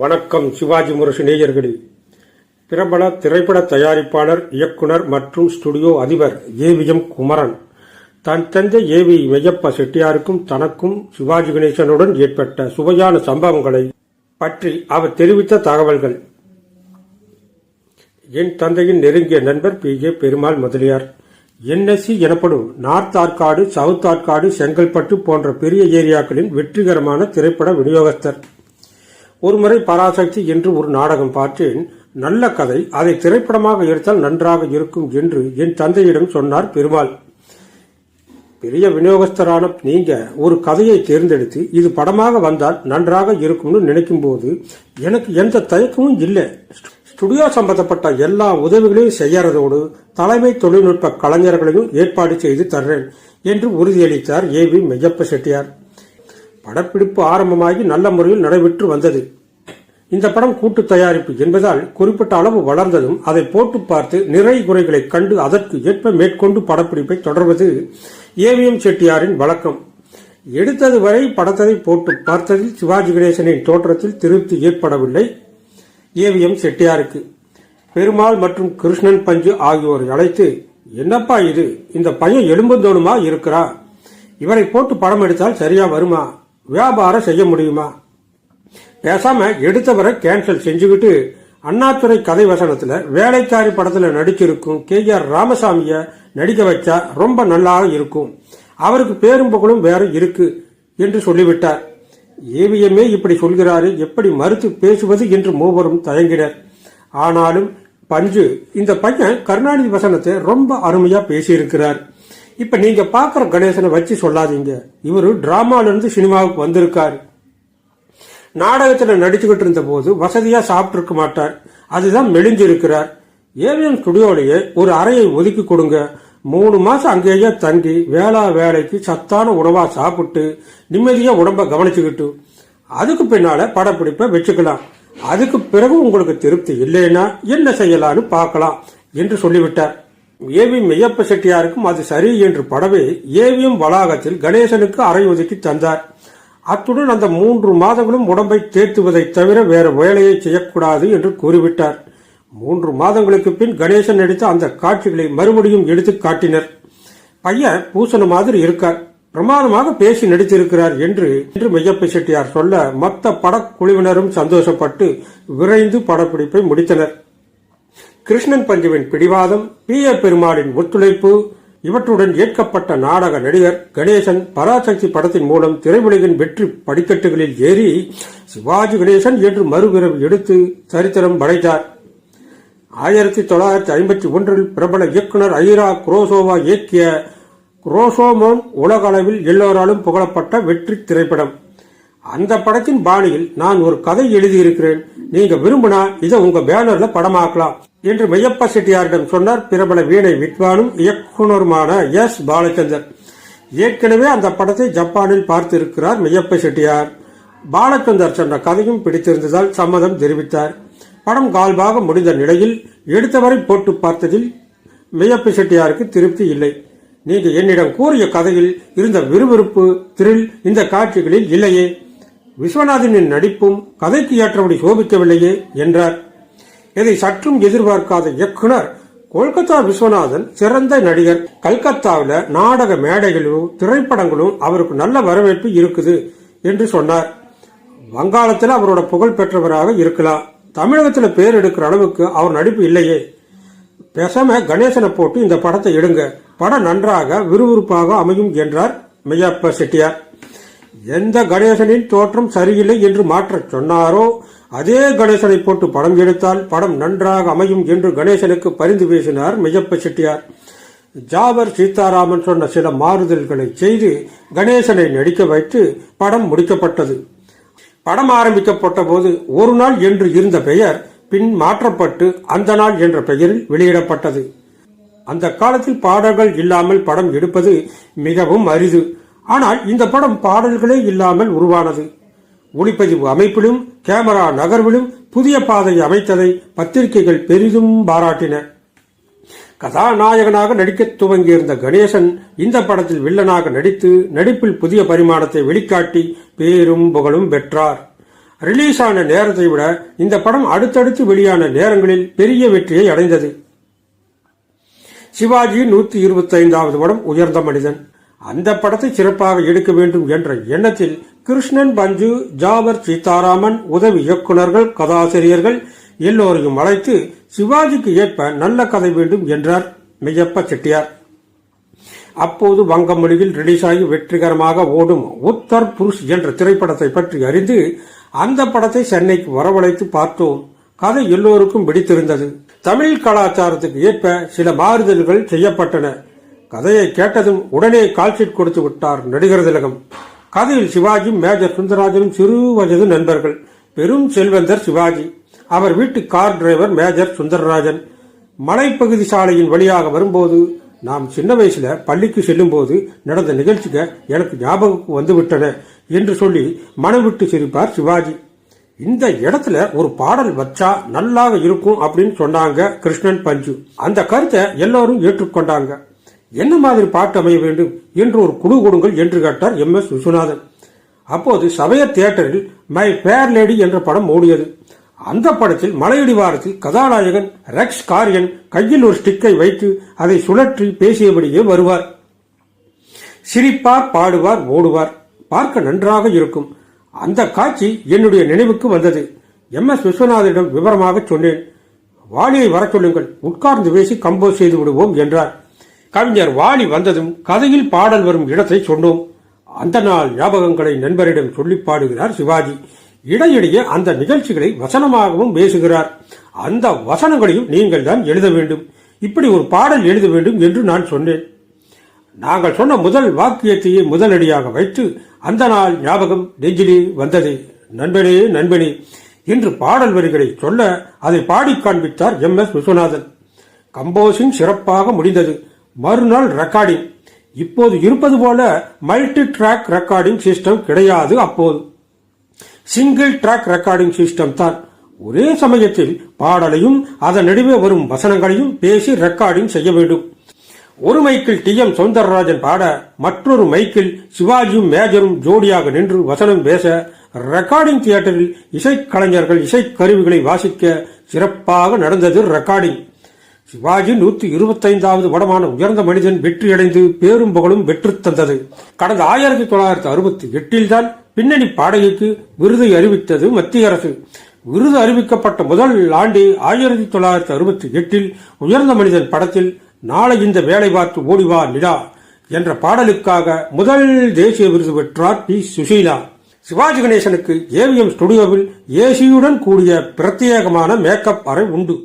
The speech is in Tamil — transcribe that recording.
வணக்கம் சிவாஜி முரசு நேயர்களே. பிரபல திரைப்பட தயாரிப்பாளர் இயக்குனர் மற்றும் ஸ்டுடியோ அதிபர் ஏவிஎம் குமரன். தன் தந்தை ஏவி மெய்யப்ப செட்டியாருக்கும் தனக்கும் சிவாஜி கணேசனுடன் ஏற்பட்ட சுவையான சம்பவங்களை பற்றி அவர் தெரிவித்த தகவல்கள். என் தந்தையின் நெருங்கிய நண்பர் P J Perumal Mudaliar. NSC எனப்படும் நார்த் ஆற்காடு சவுத் ஆற்காடு செங்கல்பட்டு போன்ற பெரிய ஏரியாக்களின் வெற்றிகரமான திரைப்பட விநியோகஸ்தர். ஒருமுறை பராசக்தி என்று ஒரு நாடகம் பார்த்தேன் நல்ல கதை. அதை திரைப்படமாக எடுத்தால் நன்றாக இருக்கும் என்று என் தந்தையிடம் சொன்னார் பெருமாள். பெரிய விநியோகஸ்தரான நீங்க ஒரு கதையை தேர்ந்தெடுத்து இது படமாக வந்தால் நன்றாக இருக்கும்னு நினைக்கும் போது எனக்கு எந்த தயக்கமும் இல்லை. ஸ்டுடியோ சம்பந்தப்பட்ட எல்லா உதவிகளையும் செய்யறதோடு தலைமை தொழில்நுட்ப கலைஞர்களையும் ஏற்பாடு செய்து தர்றேன் என்று உறுதியளித்தார் ஏ வி மெய்யப்ப செட்டியார். படப்பிடிப்பு ஆரம்பமாகி நல்ல முறையில் நடைபெற்று வந்தது. இந்த படம் கூட்டு தயாரிப்பு என்பதால் குறிப்பிட்ட அளவு வளர்ந்ததும் அதை போட்டு பார்த்து நிறை குறைகளை கண்டு அதற்கு ஏற்ப மேற்கொண்டு படப்பிடிப்பை தொடர்வது ஏவிஎம் செட்டியாரின் வழக்கம். எடுத்தது வரை படத்தை போட்டு பார்த்ததில் சிவாஜி கணேசனின் தோற்றத்தில் திருப்தி ஏற்படவில்லை ஏவிஎம் செட்டியாருக்கு. பெருமாள் மற்றும் கிருஷ்ணன் பஞ்சு ஆகியோரை அழைத்து என்னப்பா இது? இந்த பையன் எலும்புந்தோணுமா இருக்கிறா? இவரை போட்டு படம் எடுத்தால் சரியா வருமா? வியாபாரம் செய்ய முடியுமா? பேசாம எடுத்தவரை கேன்சல் செஞ்சுக்கிட்டு அண்ணாதுரை கதை வசனத்துல வேலைக்காரி படத்துல நடிச்சிருக்கும் கே ஆர் ராமசாமிய நடிக்க வச்சா ரொம்ப நல்லா இருக்கும். அவருக்கு பேரும் புகழும் வேற இருக்கு என்று சொல்லிவிட்டார். ஏவிஎம்ஏ இப்படி சொல்கிறாரு எப்படி மறுத்து பேசுவது என்று மூவரும் தயங்கினர். ஆனாலும் பஞ்சு இந்த பையன் கருணாநிதி வசனத்தை ரொம்ப அருமையா பேசியிருக்கிறார். இப்ப நீங்க பாக்குற கணேசனை வச்சு சொல்லாதீங்க. இவரு டிராமால இருந்து சினிமாவுக்கு வந்திருக்காரு. நாடகத்துல நடிச்சுக்கிட்டு இருந்த போது வசதியா சாப்பிட்டு இருக்க மாட்டார். அதுதான் மெலிஞ்சிருக்கிறார். ஏவிஎம் ஸ்டுடியோலயே ஒரு அறையை ஒதுக்கி கொடுங்க. மூணு மாசம் அங்கேயே தங்கி வேளா வேலைக்கு சத்தான உணவா சாப்பிட்டு நிம்மதியா உடம்ப கவனிச்சுக்கிட்டு. அதுக்கு பின்னால படப்பிடிப்பை வச்சுக்கலாம். அதுக்கு பிறகு உங்களுக்கு திருப்தி இல்லைன்னா என்ன செய்யலான்னு பார்க்கலாம் என்று சொல்லிவிட்டார். ஏவி மெய்யப்ப செட்டியாருக்கும் அது சரி என்று படவே ஏவிஎம் வளாகத்தில் கணேசனுக்கு அறை ஒதுக்கி தந்தார். அத்துடன் அந்த மூன்று மாதங்களும் உடம்பை தேத்துவதை தவிர வேற வேலையை செய்யக்கூடாது என்று கூறிவிட்டார். மூன்று மாதங்களுக்கு பின் கணேசன் நடித்த அந்த காட்சிகளை மறுபடியும் எடுத்து காட்டினர். பையன் பூசண மாதிரி இருக்கார். பிரமாதமாக பேசி நடித்திருக்கிறார் என்று என்று மெய்யப்ப செட்டியார் சொல்ல மொத்த படக்குழுவினரும் சந்தோஷப்பட்டு விரைந்து படப்பிடிப்பை முடித்தனர். கிருஷ்ணன் பஞ்சுவின் பிடிவாதம் பி. ஏ. பெருமாளின் ஒத்துழைப்பு இவற்றுடன் ஏற்கப்பட்ட நாடக நடிகர் கணேசன் பராசக்தி படத்தின் மூலம் திரையுலகின் வெற்றி படிக்கட்டுகளில் ஏறி சிவாஜி கணேசன் என்று மறுபிறவி எடுத்து சரித்திரம் படைத்தார். ஆயிரத்தி தொள்ளாயிரத்தி ஐம்பத்தி ஒன்றில் பிரபல இயக்குனர் ஐரா குரோசோவா இயக்கிய குரோசோமோன் உலக அளவில் எல்லோராலும் புகழப்பட்ட வெற்றி திரைப்படம். அந்த படத்தின் பாணியில் நான் ஒரு கதை எழுதியிருக்கிறேன். நீங்க விரும்பினா இதை உங்க பேனர்ல படமாக்கலாம். என்று மெய்யப்ப செட்டியாரிடம் சொன்னார். பிரபல வீணை வித்வானும் இயக்குனருமான எஸ். பாலச்சந்தர். ஏற்கனவே அந்த படத்தை ஜப்பானில் பார்த்திருக்கிறார் மெய்யப்ப செட்டியார். பாலச்சந்தர் சொன்ன கதையும் பிடித்திருந்ததால் சம்மதம் தெரிவித்தார். படம் கால்பாக முடிந்த நிலையில் எடுத்தவரை போட்டு பார்த்ததில் மெய்யப்ப செட்டியாருக்கு திருப்தி இல்லை. நீங்க என்னிடம் கூறிய கதையில் இருந்த விறுவிறுப்பு திரில் இந்த காட்சிகளில் இல்லையே. விஸ்வநாதனின் நடிப்பும் கதைக்கு ஏற்றபடி சோபிக்கவில்லையே என்றார். இதை சற்றும் எதிர்பார்க்காத இயக்குனர் கொல்கத்தா விஸ்வநாதன் சிறந்த நடிகர். கல்கத்தாவில் நாடக மேடைகளும் திரைப்படங்களும் அவருக்கு நல்ல வரவேற்பு இருக்குது என்று சொன்னார். வங்காளத்தில் அவரோட புகழ் பெற்றவராக இருக்கலாம். தமிழகத்தில் பேர் எடுக்கிற அளவுக்கு அவர் நடிப்பு இல்லையே. பேசாம கணேசனை போட்டு இந்த படத்தை எடுங்க. படம் நன்றாக விறுவிறுப்பாக அமையும் என்றார் மெய்யப்ப செட்டியார். எந்த கணேசனின் தோற்றம் சரியில்லை என்று மாற்றச் சொன்னாரோ அதே கணேசனை போட்டு படம் எடுத்தால் படம் நன்றாக அமையும் என்று கணேசனுக்கு பரிந்து பேசினார் மெய்யப்ப செட்டியார். ஜாவர் சீதாராமன் சொன்ன சில மாறுதல்களை செய்து கணேசனை நடிக்க வைத்து படம் முடிக்கப்பட்டது. படம் ஆரம்பிக்கப்பட்ட போது ஒரு நாள் என்று இருந்த பெயர் பின் மாற்றப்பட்டு அந்த நாள் என்ற பெயரில் வெளியிடப்பட்டது. அந்த காலத்தில் பாடல்கள் இல்லாமல் படம் எடுப்பது மிகவும் அரிது. ஆனால் இந்த படம் பாடல்களே இல்லாமல் உருவானது. ஒளிப்பதிவு அமைப்பிலும் கேமரா நகர்விலும் புதிய பாதை அமைத்ததை பத்திரிகைகள் பெரிதும் பாராட்டின. கதாநாயகனாக நடிக்க துவங்கியிருந்த கணேசன் இந்த படத்தில் வில்லனாக நடித்து நடிப்பில் புதிய பரிமாணத்தை வெளிக்காட்டி பேரும் புகழும் பெற்றார். ரிலீஸ் ஆன நேரத்தை விட இந்த படம் அடுத்தடுத்து வெளியான நேரங்களில் பெரிய வெற்றியை அடைந்தது. சிவாஜி நூத்தி இருபத்தி ஐந்தாவது படம் உயர்ந்த மனிதன். அந்த படத்தை சிறப்பாக எடுக்க வேண்டும் என்ற எண்ணத்தில் கிருஷ்ணன் பஞ்சு ஜாவர் சீதாராமன் உதவி இயக்குநர்கள் கதாசிரியர்கள் எல்லோரையும் அழைத்து சிவாஜிக்கு ஏற்ப நல்ல கதை வேண்டும் என்றார் மெய்யப்ப செட்டியார். அப்போது வங்க மொழியில் ரிலீஸ் ஆகி வெற்றிகரமாக ஓடும் உத்தர் புருஷ் என்ற திரைப்படத்தை பற்றி அறிந்து அந்த படத்தை சென்னைக்கு வரவழைத்து பார்த்தோம். கதை எல்லோருக்கும் பிடித்திருந்தது. தமிழ் கலாச்சாரத்துக்கு ஏற்ப சில மாறுதல்கள் செய்யப்பட்டன. கதையை கேட்டதும் உடனே கால்ஷீட் கொடுத்து விட்டார் நடிகர் திலகம். கதையில் சிவாஜி மேஜர் சுந்தரராஜனும் சிறு வயது நண்பர்கள். பெரும் செல்வந்தர் சிவாஜி. அவர் வீட்டு கார் டிரைவர் மேஜர் சுந்தரராஜன். மலைப்பகுதி சாலையின் வழியாக வரும்போது நாம் சின்ன வயசுல பள்ளிக்கு செல்லும் போது நடந்த நிகழ்ச்சிக எனக்கு ஞாபகம் வந்துவிட்டன என்று சொல்லி மனம் விட்டு சிரிப்பார் சிவாஜி. இந்த இடத்துல ஒரு பாடல் வச்சா நல்லாக இருக்கும் அப்படின்னு சொன்னாங்க கிருஷ்ணன் பஞ்சு. அந்த கருத்தை எல்லாரும் ஏற்றுக்கொண்டாங்க. என்ன மாதிரி பாட்டு அமைய வேண்டும் என்று ஒரு குழு கொடுங்கள் என்று கேட்டார் எம் எஸ் விஸ்வநாதன். அப்போது சபையர் தியேட்டரில் மை பேர் லேடி என்ற படம் ஓடியது. அந்த படத்தில் மலையடி வாரத்தில் கதாநாயகன் ரெக்ஸ் காரியன் கையில் ஒரு ஸ்டிக்கை வைத்து அதை சுழற்றி பேசியபடியே வருவார். சிரிப்பார் பாடுவார் ஓடுவார். பார்க்க நன்றாக இருக்கும். அந்த காட்சி என்னுடைய நினைவுக்கு வந்தது. எம் எஸ் விஸ்வநாதனிடம் விவரமாக சொன்னேன். வாணியை வர சொல்லுங்கள். உட்கார்ந்து பேசி கம்போஸ் செய்து விடுவோம் என்றார். கவிஞர் வாலி வந்ததும் கதையில் பாடல் வரும் இடத்தை சொன்னோம். அந்த நாள் ஞாபகங்களை நண்பரிடம் சொல்லி பாடுகிறார் சிவாஜி. இடையிடையே அந்த நிகழ்ச்சிகளை வசனமாகவும் பேசுகிறார். அந்த வசனங்களையும் நீங்கள் தான் எழுத வேண்டும். இப்படி ஒரு பாடல் எழுத வேண்டும் என்று நான் சொன்னேன். நாங்கள் சொன்ன முதல் வாக்கியத்தையே முதலடியாக வைத்து அந்த நாள் ஞாபகம் நெஞ்சிலே வந்தது. நண்பனே நண்பனே என்று பாடல் வரிகளை சொல்ல அதை பாடி காண்பித்தார் எம் எஸ் விஸ்வநாதன். கம்போசிங் சிறப்பாக முடிந்தது. மறுநாள் ரெக்கார்டிங் இப்போது இருப்பது போல மல்டி ட்ராக் ரெக்கார்டிங் சிஸ்டம் கிடையாது அப்போது. சிங்கிள் ட்ராக் ரெக்கார்டிங் சிஸ்டம் தான். ஒரே சமயத்தில் பாடலையும் அதன் நடுவே வரும் வசனங்களையும் பேசி ரெக்கார்டிங் செய்ய வேண்டும். ஒரு மைக்கில் டி எம் சௌந்தரராஜன் பாட மற்றொரு மைக்கில் சிவாஜியும் மேஜரும் ஜோடியாக நின்று வசனம் பேச ரெக்கார்டிங் தியேட்டரில் இசைக்கலைஞர்கள் இசைக்கருவிகளை வாசிக்க சிறப்பாக நடந்தது ரெக்கார்டிங் சிவாஜி நூத்தி இருபத்தைந்தாவது படமான உயர்ந்த மனிதன் வெற்றியடைந்து பேரும் புகழும் வெற்று தந்தது. கடந்த ஆயிரத்தி தொள்ளாயிரத்தி அறுபத்தி எட்டில் தான் பின்னணி பாடகிக்கு விருதை அறிவித்தது மத்திய அரசு. விருது அறிவிக்கப்பட்ட முதல் ஆண்டு ஆயிரத்தி தொள்ளாயிரத்தி அறுபத்தி எட்டில் உயர்ந்த மனிதன் படத்தில் நாளை இந்த வேலை பார்த்து ஓடிவா நிலா என்ற பாடலுக்காக முதல் தேசிய விருது பெற்றார் பி. சுசீலா. சிவாஜி கணேசனுக்கு ஏவிஎம் ஸ்டுடியோவில் ஏசியுடன் கூடிய பிரத்யேகமான மேக்கப் அறை உண்டு.